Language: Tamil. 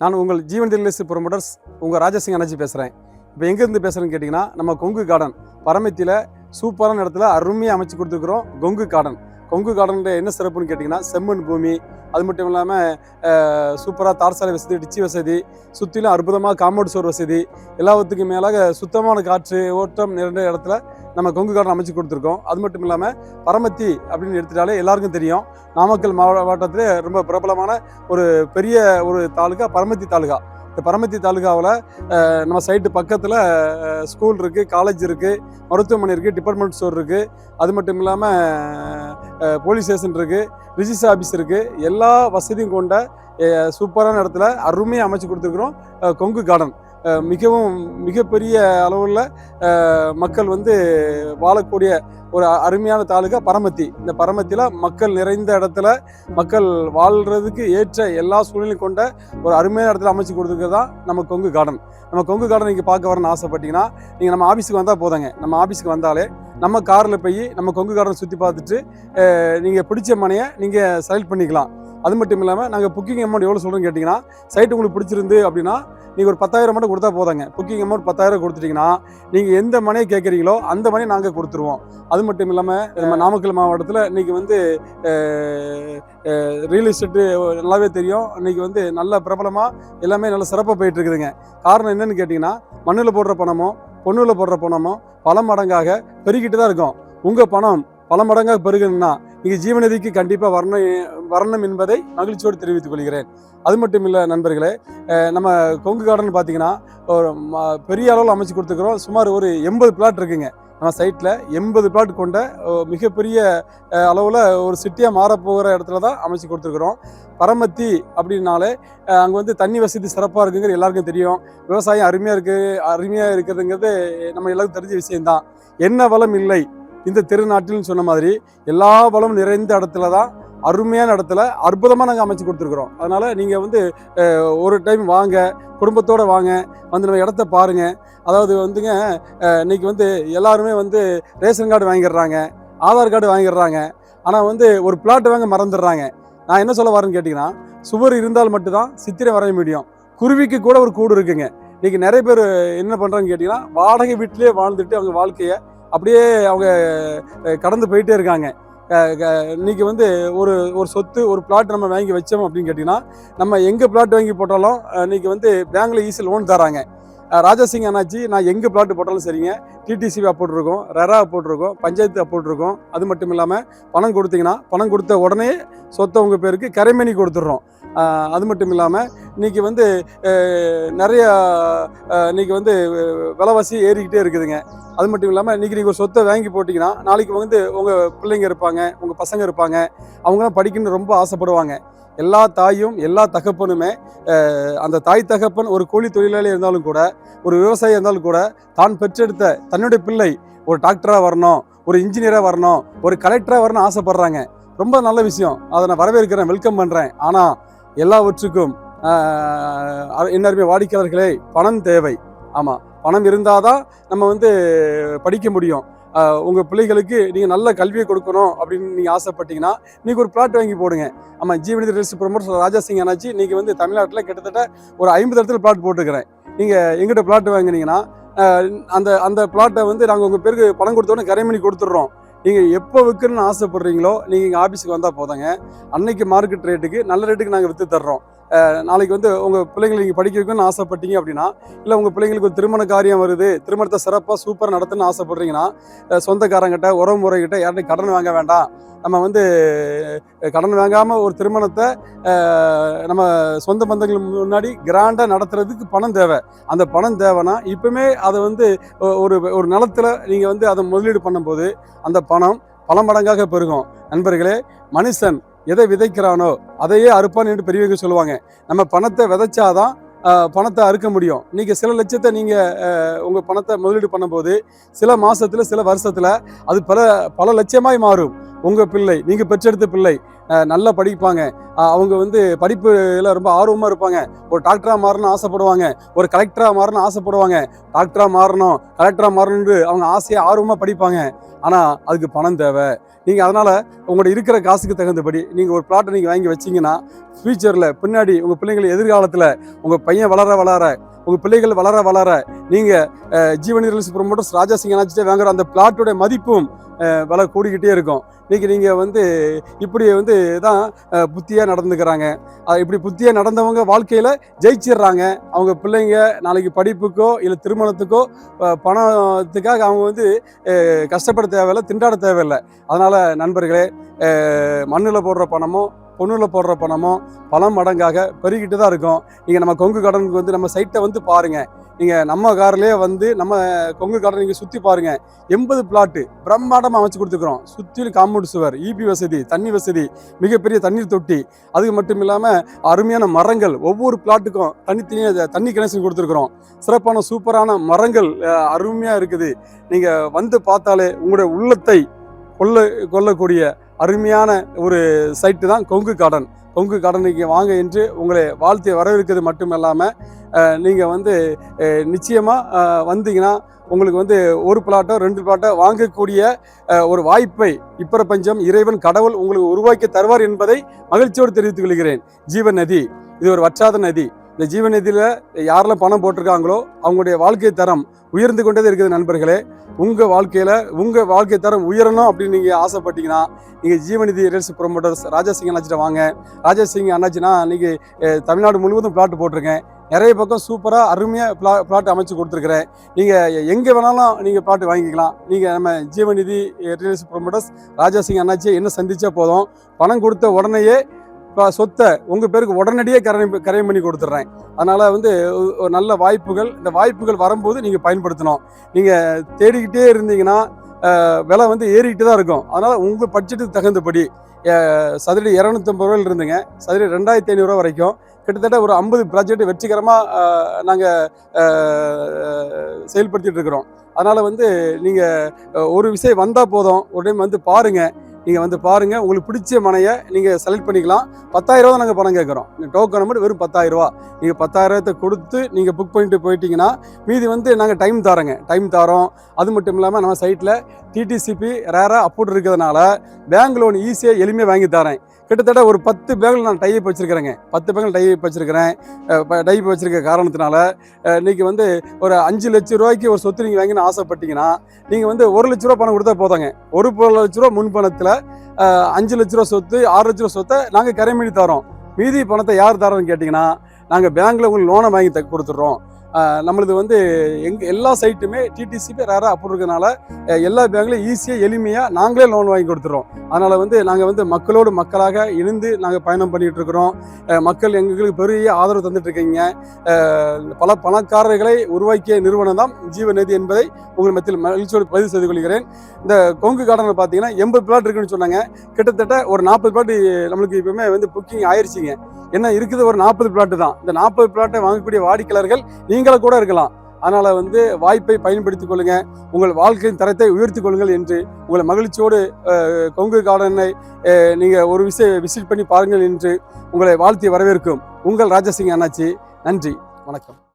நான் உங்கள் ஜீவன் தில்லேசு ப்ரொமோட்டர்ஸ் உங்கள் ராஜசிங் அனர்ஜி பேசுகிறேன் இப்போ எங்கேருந்து பேசுகிறேன்னு கேட்டிங்கன்னா நம்ம கொங்கு கார்டன் பரமத்தியில் சூப்பரான இடத்துல அருமையாக அமைச்சு கொடுத்துருக்குறோம் கொங்கு கார்டன் கொங்கு கார்டனில் என்ன சிறப்புன்னு கேட்டிங்கன்னா செம்மண் பூமி அது மட்டும் இல்லாமல் சூப்பராக தார்சாலை வசதி டிச்சி வசதி சுற்றிலும் அற்புதமாக காம்பவுண்ட் சோர் வசதி எல்லாத்துக்கும் மேலாக சுத்தமான காற்று ஓட்டம் நிறைந்த இடத்துல நம்ம கொங்கு கார்டன் அமைச்சு கொடுத்துருக்கோம். அது மட்டும் இல்லாமல் பரமத்தி அப்படின்னு எடுத்துட்டாலே எல்லாருக்கும் தெரியும். நாமக்கல் மாவட்டத்திலே ரொம்ப பிரபலமான ஒரு பெரிய ஒரு தாலுகா பரமத்தி தாலுகா. இந்த பரமத்தி தாலுகாவில் நம்ம சைட்டு பக்கத்தில் ஸ்கூல் இருக்குது காலேஜ் இருக்குது மருத்துவமனை இருக்குது டிபார்ட்மெண்ட் ஸ்டோர் இருக்குது அது மட்டும் இல்லாமல் போலீஸ் ஸ்டேஷன் இருக்குது ரிஜிஸ்டர் ஆஃபீஸ் இருக்குது எல்லா வசதியும் கொண்ட சூப்பரான இடத்துல அருமையாக அமைச்சு கொடுத்துருக்குறோம் கொங்கு கார்டன் மிகவும் மிகப்பெரிய அளவில் மக்கள் வந்து வாழக்கூடிய ஒரு அருமையான தாலுகா பரமத்தி. இந்த பரமத்தியில் மக்கள் நிறைந்த இடத்துல மக்கள் வாழ்கிறதுக்கு ஏற்ற எல்லா சூழ்நிலையும் கொண்ட ஒரு அருமையான இடத்துல அமைச்சு கொடுத்துருக்கிறது தான் நம்ம கொங்கு கார்டன் நம்ம கொங்கு கார்டன் நீங்கள் பார்க்க வரணும்னு ஆசைப்பட்டீங்கன்னா நீங்கள் நம்ம ஆஃபீஸுக்கு வந்தால் போதுங்க. நம்ம ஆஃபீஸுக்கு வந்தாலே நம்ம காரில் போய் நம்ம கொங்கு கார்டன் சுற்றி பார்த்துட்டு நீங்கள் பிடிச்ச மனையை நீங்கள் செலக்ட் பண்ணிக்கலாம். அது மட்டும் இல்லாமல் நாங்கள் புக்கிங் அமௌண்ட் எவ்வளோ சொல்கிறோன்னு கேட்டிங்கன்னா சைட் உங்களுக்கு பிடிச்சிருந்து அப்படின்னா நீங்கள் ஒரு பத்தாயிரம் மட்டும் கொடுத்தா போதாங்க. புக்கிங் அமௌண்ட் பத்தாயிரம் கொடுத்துட்டிங்கன்னா நீங்கள் எந்த மனையை கேட்குறீங்களோ அந்த மனையை நாங்கள் கொடுத்துருவோம். அது மட்டும் இல்லாமல் நம்ம நாமக்கல் மாவட்டத்தில் இன்றைக்கி வந்து ரியல் எஸ்டேட்டு நல்லாவே தெரியும். இன்றைக்கி வந்து நல்ல பிரபலமாக எல்லாமே நல்ல சிறப்பாக போயிட்டு இருக்குதுங்க. காரணம் என்னன்னு கேட்டிங்கன்னா மண்ணில் போடுற பணமோ பொண்ணுல போடுற பணமும் பல மடங்காக பெருகிட்டு தான் இருக்கும். உங்கள் பணம் பல மடங்காக பெருகணும்னா நீங்கள் ஜீவநதிக்கு கண்டிப்பாக வரணும் வரணும் என்பதை மகிழ்ச்சியோடு தெரிவித்துக் கொள்கிறேன். அது மட்டும் இல்லை நண்பர்களே நம்ம கொங்கு கார்டன் பார்த்தீங்கன்னா ஒரு ம- பெரிய அளவில் அமைச்சு கொடுத்துருக்குறோம். சுமார் ஒரு எண்பது பிளாட் இருக்குங்க. நம்ம சைட்டில் எண்பது பிளாட் கொண்ட மிகப்பெரிய அளவில் ஒரு சிட்டியாக மாறப்போகிற இடத்துல தான் அமைச்சு கொடுத்துருக்குறோம். பரமத்தி அப்படின்னாலே அங்கே வந்து தண்ணி வசதி சிறப்பாக இருக்குங்கிறது எல்லாருக்கும் தெரியும். விவசாயம் அருமையாக இருக்குது அருமையாக இருக்கிறதுங்கிறது நம்ம எல்லாருக்கும் தெரிஞ்ச விஷயம்தான். என்ன வளம் இல்லை? இந்த திருநாட்டில்னு சொன்ன மாதிரி எல்லா வளமும் நிறைந்த இடத்துல தான் அருமையான இடத்துல அற்புதமாக நாங்கள் அமைச்சு கொடுத்துருக்குறோம். அதனால் நீங்கள் வந்து ஒரு டைம் வாங்க குடும்பத்தோடு வாங்க வந்து நம்ம இடத்த பாருங்கள் அதாவது வந்துங்க இன்றைக்கி இன்னைக்கு வந்து எல்லாருமே வந்து ரேஷன் கார்டு வாங்கிடுறாங்க ஆதார் கார்டு வாங்கிடுறாங்க. ஆனால் வந்து ஒரு பிளாட் வாங்க மறந்துடுறாங்க. நான் என்ன சொல்ல வரேன்னு கேட்டிங்கன்னா சுவர் இருந்தால் மட்டும்தான் சித்திரை வரைய முடியும். குருவிக்கு கூட ஒரு கூடு இருக்குங்க. இன்றைக்கி நிறைய பேர் என்ன பண்ணுறாங்கன்னு கேட்டிங்கன்னா வாடகை வீட்டிலே வாழ்ந்துட்டு அவங்க வாழ்க்கையை அப்படியே அவங்க கடந்து போயிட்டே இருக்காங்க. இன்றைக்கி க- வந்து ஒரு ஒரு சொத்து ஒரு பிளாட் நம்ம வாங்கி வச்சோம் அப்படின்னு கேட்டிங்கன்னா நம்ம எங்கே பிளாட் வாங்கி போட்டாலும் இன்றைக்கி வந்து பேங்கில் ஈஸி லோன் தராங்க. ராஜாசிங் அண்ணாச்சி நான் எங்கே பிளாட் போட்டாலும் சரிங்க. டிடிசிபி போட்டிருக்கோம் ரெரா போட்டிருக்கோம் பஞ்சாயத்து போட்டிருக்கோம். அது மட்டும் இல்லாமல் பணம் கொடுத்தீங்கன்னா பணம் கொடுத்த உடனே சொத்தை உங்கள் பேருக்கு கரைமணி கொடுத்துட்றோம். அது மட்டும் இல்லாமல் இன்னைக்கு வந்து நிறையா இன்னைக்கு வந்து விலைவாசி ஏறிக்கிட்டே இருக்குதுங்க. அது மட்டும் இல்லாமல் இன்றைக்கி நீங்கள் ஒரு சொத்தை வாங்கி போட்டிங்கன்னா நாளைக்கு வந்து உங்கள் பிள்ளைங்க இருப்பாங்க உங்கள் பசங்க இருப்பாங்க அவங்களாம் படிக்கணும்னு ரொம்ப ஆசைப்படுவாங்க. எல்லா தாயும் எல்லா தகப்பனுமே அந்த தாய் தகப்பன் ஒரு கூலி தொழிலாளி இருந்தாலும் கூட ஒரு விவசாயி இருந்தாலும் கூட தான் பெற்றெடுத்த தன்னுடைய பிள்ளை ஒரு டாக்டராக வரணும் ஒரு இன்ஜினியராக வரணும் ஒரு கலெக்டராக வரணும்னு ஆசைப்பட்றாங்க. ரொம்ப நல்ல விஷயம். அதை நான் வரவேற்கிறேன் வெல்கம் பண்ணுறேன் ஆனால் எல்லாவற்றுக்கும் ஆஹ், வாடிக்கையாளர்களே பணம் தேவை. ஆமாம் பணம் இருந்தால் தான் நம்ம வந்து படிக்க முடியும். உங்கள் பிள்ளைகளுக்கு நீங்கள் நல்ல கல்வியை கொடுக்கணும் அப்படின்னு நீங்கள் ஆசைப்பட்டீங்கன்னா நீங்கள் ஒரு பிளாட் வாங்கி போடுங்க. ஆமாம் ஜீவனி ரில்ஸ் ப்ரொமோட் ராஜா சிங் அண்ணாச்சி நீங்கள் வந்து தமிழ்நாட்டில் கிட்டத்தட்ட ஒரு ஐம்பது இடத்துல பிளாட் போட்டுருக்கிறேன். நீங்கள் எங்கிட்ட பிளாட் வாங்குனீங்கன்னா அந்த அந்த பிளாட்டை வந்து நாங்கள் உங்கள் பேருக்கு பணம் கொடுத்தோன்னே கரைமணி கொடுத்துட்றோம். நீங்கள் எப்போ விற்கணும்னு ஆசைப்படுறீங்களோ நீங்கள் எங்கள் ஆஃபீஸுக்கு வந்தால் போதாங்க. அன்னைக்கு மார்க்கெட் ரேட்டுக்கு நல்ல ரேட்டுக்கு நாங்கள் விற்று தர்றோம். நாளைக்கு வந்து உங்கள் பிள்ளைங்களை நீங்கள் படிக்க வைக்கணும்னு ஆசைப்பட்டீங்க அப்படின்னா இல்லை உங்கள் பிள்ளைங்களுக்கு ஒரு திருமண காரியம் வருது திருமணத்தை சிறப்பாக சூப்பராக நடத்தணும்னு ஆசைப்பட்றீங்கன்னா சொந்தக்காரங்கிட்ட உறவு முறைகிட்ட யார்ட்டையும் கடன் வாங்க வேண்டாம். நம்ம வந்து கடன் வாங்காமல் ஒரு திருமணத்தை நம்ம சொந்த பந்தங்கள் முன்னாடி கிராண்டாக நடத்துறதுக்கு பணம் தேவை. அந்த பணம் தேவைன்னா இப்பவுமே அதை வந்து ஒரு ஒரு நிலத்தில் நீங்கள் வந்து அதை முதலீடு பண்ணும்போது அந்த பணம் பல மடங்காக பெருகும். நண்பர்களே மனுஷன் எதை விதைக்கிறானோ அதையே அறுப்பான் என்று பெரியவங்க சொல்லுவாங்க. நம்ம பணத்தை விதைச்சாதான் பணத்தை அறுக்க முடியும். நீங்கள் சில லட்சத்தை நீங்கள் உங்கள் பணத்தை முதலீடு பண்ணும்போது சில மாதத்தில் சில வருஷத்தில் அது பல பல லட்சமாய் மாறும். உங்கள் பிள்ளை நீங்கள் பெற்றெடுத்த பிள்ளை நல்லா படிப்பாங்க. அவங்க வந்து படிப்புல ரொம்ப ஆர்வமாக இருப்பாங்க. ஒரு டாக்டராக மாறணும்னு ஆசைப்படுவாங்க. ஒரு கலெக்டராக மாறணும்னு ஆசைப்படுவாங்க. டாக்டராக மாறணும் கலெக்டராக மாறணும்னு அவங்க ஆசையாக ஆர்வமாக படிப்பாங்க. ஆனால் அதுக்கு பணம் தேவை. நீங்கள் அதனால் உங்களோட இருக்கிற காசுக்கு தகுந்தபடி நீங்கள் ஒரு பிளாட்டை நீங்கள் வாங்கி வச்சிங்கன்னா ஃப்யூச்சரில் பின்னாடி உங்கள் பிள்ளைங்கள் எதிர்காலத்தில் உங்கள் பையன் வளர வளர உங்கள் பிள்ளைகள் வளர வளர நீங்கள் ஜீவனி ரியல்ஸ் ப்ரொமோட்டர்ஸ் ராஜா சிங் அனாச்சிட்டே வாங்குற அந்த பிளாட்டோட மதிப்பும் அஹ், கூடிக்கிட்டே இருக்கும். இன்றைக்கி நீங்கள் வந்து இப்படி வந்து தான் புத்தியாக நடந்துக்கிறாங்க. இப்படி புத்தியாக நடந்தவங்க வாழ்க்கையில் ஜெயிச்சிடுறாங்க அவங்க பிள்ளைங்க நாளைக்கு படிப்புக்கோ இல்லை திருமணத்துக்கோ பணத்துக்காக அவங்க வந்து கஷ்டப்பட தேவையில்லை திண்டாட தேவையில்லை. அதனால் நண்பர்களே மண்ணில் போடுற பணமோ பொண்ணில் போடுற பணமும் பல மடங்காக பெருகிட்டு தான் இருக்கும். நீங்கள் நம்ம கொங்கு கடனுக்கு வந்து நம்ம சைட்டை வந்து பாருங்கள் நீங்கள் நம்ம கார்லேயே வந்து நம்ம கொங்கு கார்டன் நீங்கள் சுற்றி பாருங்கள் எண்பது பிளாட்டு பிரம்மாண்டமாக அமைச்சு கொடுத்துக்கிறோம் சுற்றிலும் காம்பவுண்ட் சுவர் இபி வசதி தண்ணி வசதி மிகப்பெரிய தண்ணீர் தொட்டி. அதுக்கு மட்டும் இல்லாமல் அருமையான மரங்கள் ஒவ்வொரு பிளாட்டுக்கும் தனித்தனியாக தண்ணி கனெக்ஷன் கொடுத்துருக்குறோம். சிறப்பான சூப்பரான மரங்கள் அருமையாக இருக்குது. நீங்கள் வந்து பார்த்தாலே உங்களுடைய உள்ளத்தை கொள்ள கொள்ளக்கூடிய அருமையான ஒரு சைட்டு தான் கொங்கு கார்டன் கொங்கு கார்டனுக்கு வாங்க என்று உங்களை வாழ்த்தி வரவேற்கிறது மட்டும் இல்லாமல் நீங்கள் வந்து நிச்சயமாக வந்தீங்கன்னா உங்களுக்கு வந்து ஒரு பிளாட்டோ ரெண்டு பிளாட்டோ வாங்கக்கூடிய ஒரு வாய்ப்பை இப்பிரபஞ்சம் இறைவன் கடவுள் உங்களுக்கு உருவாக்கி தருவார் என்பதை மகிழ்ச்சியோடு தெரிவித்துக் கொள்கிறேன். ஜீவ நதி இது ஒரு வற்றாத நதி. இந்த ஜீவன் யாரெல்லாம் பணம் போட்டிருக்காங்களோ அவங்களுடைய வாழ்க்கை தரம் உயர்ந்து கொண்டே இருக்குது நண்பர்களே. உங்கள் வாழ்க்கையில் உங்கள் வாழ்க்கை தரம் உயரணும் அப்படின்னு நீங்கள் ஆசைப்பட்டீங்கன்னா நீங்கள் ஜீவநிதி ரியல்ஸ் ப்ரொமோட்டர்ஸ் ராஜாசிங் அண்ணாச்சிட்ட வாங்க. ராஜாசிங் அண்ணாச்சினா இன்னைக்கு தமிழ்நாடு முழுவதும் பிளாட் போட்டிருக்கேன். நிறைய பக்கம் சூப்பராக அருமையாக பிளா பிளாட் அமைச்சு கொடுத்துருக்குறேன். நீங்கள் எங்கே வேணாலும் நீங்கள் பிளாட் வாங்கிக்கலாம். நீங்கள் நம்ம ஜீவநிதி ரியல்ஸ் ப்ரொமோட்டர்ஸ் ராஜாசிங் அண்ணாச்சியை என்ன சந்தித்தா போதும்? பணம் கொடுத்த உடனேயே சொத்தை உங்கள் பேருக்கு உடனடியே கரை கரையம் பண்ணி கொடுத்துட்றேன் அதனால் வந்து ஒரு- நல்ல வாய்ப்புகள் இந்த வாய்ப்புகள் வரும்போது நீங்கள் பயன்படுத்தணும். நீங்கள் தேடிக்கிட்டே இருந்தீங்கன்னா விலை வந்து ஏறிக்கிட்டு தான் இருக்கும். அதனால் உங்கள் பட்ஜெட்டுக்கு தகுந்தபடி சதுரடி இரநூத்தம்பது ரூபாயில் இருந்துங்க. சதுரடி ரெண்டாயிரத்தி ஐநூறுரூவா வரைக்கும் கிட்டத்தட்ட ஒரு ஐம்பது ப்ராஜெக்ட் வெற்றிகரமாக நாங்கள் செயல்படுத்திகிட்டு இருக்கிறோம். அதனால் வந்து நீங்கள் ஒரு விஷயம் வந்தால் போதும். ஒரு டைம் வந்து பாருங்கள் நீங்கள் வந்து பாருங்கள் உங்களுக்கு பிடிச்ச மனையை நீங்கள் செலக்ட் பண்ணிக்கலாம். பத்தாயிரரூவா தான் நாங்கள் பணம் கேட்குறோம். நீங்கள் டோக்கன் மட்டும் வெறும் பத்தாயிரம் ரூபா. நீங்கள் பத்தாயிரத்தை கொடுத்து நீங்கள் புக் பண்ணிட்டு போயிட்டீங்கன்னா மீதி வந்து நாங்கள் டைம் தரோங்க. டைம் தரோம். அது மட்டும் இல்லாமல் நம்ம சைட்டில் டிடிசிபி ரேராக அப்ரூவ் இருக்கிறதுனால பேங்க் லோன் ஈஸியாக எளிமையாக வாங்கி தரேன். கிட்டத்தட்ட ஒரு பத்து பேங்கில் நான் டைப் வச்சுருக்கிறேங்க. பத்து பேங்கில் டைப் வச்சுருக்கிறேன். டைப் வச்சுருக்க காரணத்தினால இன்றைக்கி வந்து ஒரு அஞ்சு லட்ச ரூபாய்க்கு ஒரு சொத்து நீங்கள் வாங்கின்னு ஆசைப்பட்டீங்கன்னா நீங்கள் வந்து ஒரு லட்ச ரூபா பணம் கொடுத்தா போதாங்க. ஒரு லட்ச ரூபா முன் பணத்தில் அஞ்சு லட்ச ரூபா சொத்து ஆறு லட்ச ரூபா சொத்தை நாங்கள் கரைமீடி தரோம் மீதி பணத்தை யார் தரோன்னு கேட்டிங்கன்னா நாங்கள் பேங்க்கில் உங்களுக்கு லோனை வாங்கி த கொடுத்துட்றோம். நம்மளது வந்து எங்க எல்லா சைட்டுமே டிடிசிபி ரேராக அப்ரூவ் இருக்கிறதுனால எல்லா பேங்க்லையும் ஈஸியாக எளிமையாக நாங்களே லோன் வாங்கி கொடுத்துறோம் அதனால் வந்து நாங்கள் வந்து மக்களோடு மக்களாக இணைந்து நாங்கள் பயணம் பண்ணிகிட்டு இருக்கிறோம். மக்கள் எங்களுக்கு பெரிய ஆதரவு தந்துட்டுருக்கீங்க பல பணக்காரர்களை உருவாக்கிய நிறுவனம் தான் ஜீவநதி என்பதை உங்கள் மத்தியில் மகிழ்ச்சியோடு பதிவு செய்து கொள்கிறேன். இந்த கொங்கு கார்டனில் பார்த்தீங்கன்னா எண்பது பிளாட் இருக்குன்னு சொன்னாங்க. கிட்டத்தட்ட ஒரு நாற்பது பிளாட் நம்மளுக்கு இப்போவுமே வந்து புக்கிங் ஆயிடுச்சிங்க என்ன இருக்குது? ஒரு நாற்பது பிளாட்டு தான். இந்த நாற்பது பிளாட்டை வாங்கக்கூடிய வாடிக்கையாளர்கள் நீங்களும் கூட இருக்கலாம். அதனால் வந்து வாய்ப்பை பயன்படுத்திக் கொள்ளுங்க. உங்கள் வாழ்க்கையின் தரத்தை உயர்த்தி கொள்ளுங்கள் என்று உங்களை மகிழ்ச்சியோடு கொங்கு கார்டனை நீங்கள் ஒரு விஷயம் விசிட் பண்ணி பாருங்கள் என்று உங்களை வாழ்த்தி வரவேற்கும் உங்கள் ராஜசிங் அண்ணாச்சி. நன்றி. வணக்கம்.